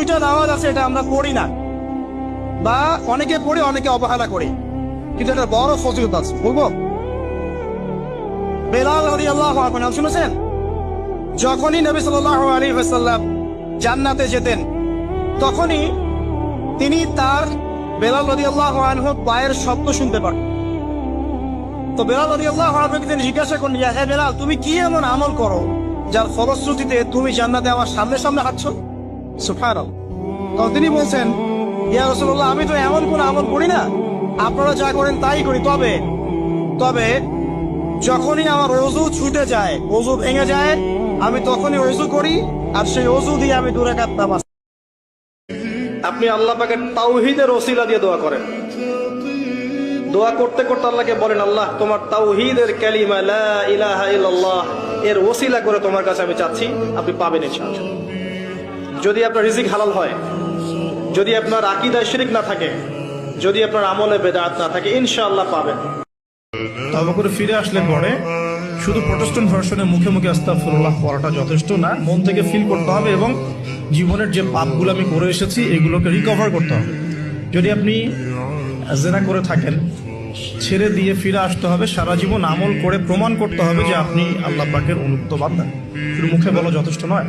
দুইটা নামাজ আছে, এটা আমরা পড়ি না। বা অনেকে পড়ি, অনেকে অবহেলা করি। কিন্তু এটা বড় ফজিলত আছে, বলব? বেলাল হরি আল্লাহ নাম শুনেছেন? যখনই নবী সাল্লাহ আলী সাল্লাম জান্নাতে যেতেন, তখনই তিনি তার বেলাল রদি আল্লাহ পায়ের শব্দ শুনতে পারতেন। তো বেলাল রদি আল্লাহ তিনি জিজ্ঞাসা করলেন, ইয়া হে বেলাল, তুমি কি এমন আমল করো, যার ফলশ্রুতিতে তুমি জান্নাতে আমার সামনে সামনে হাঁটছ? তিনি বলছেন আমি তো এমন কোন আমল করি না। আপনারা যা করেন তাই করি। তবে তবে যখনই আমার অজু ছুটে যায়, অজু ভেঙে যায়, আমি তখনই অজু করি, আর সেই অজু দিয়ে আমি দূরে কাটতাম আপনি আল্লাহ পাকের তাওহিদের ওসিলা দিয়ে দোয়া করেন। দোয়া করতে করতে আল্লাহকে বলেন, আল্লাহ, তোমার তাওহিদের ক্যালিমা লা ইলাহা ইল্লাল্লাহ, এর ওসিলা করে তোমার কাছে আমি চাচ্ছি, আপনি পাবেন ইনশাআল্লাহ। যদি আপনার রিজিক হালাল হয়, যদি আপনার আকিদায় শিরিক না থাকে, যদি আপনার আমলে বেদাত না থাকে, ইনশাআল্লাহ পাবেন। তবে করে ফিরে আসলে পরে শুধু প্রোটেস্টন ভার্সনে মুখে মুখে আস্তাফুল্লাহ পড়াটা যথেষ্ট না, মন থেকে ফিল করতে হবে এবং জীবনের যে পাপগুলো আমি করে এসেছি, এগুলোকে রিকভার করতে হবে। যদি আপনি জেনা করে থাকেন, ছেড়ে দিয়ে ফিরে আসতে হবে, সারা জীবন আমল করে প্রমাণ করতে হবে যে আপনি আল্লাহ পাকের অনুগত বান্দা। শুধু মুখে বলা যথেষ্ট নয়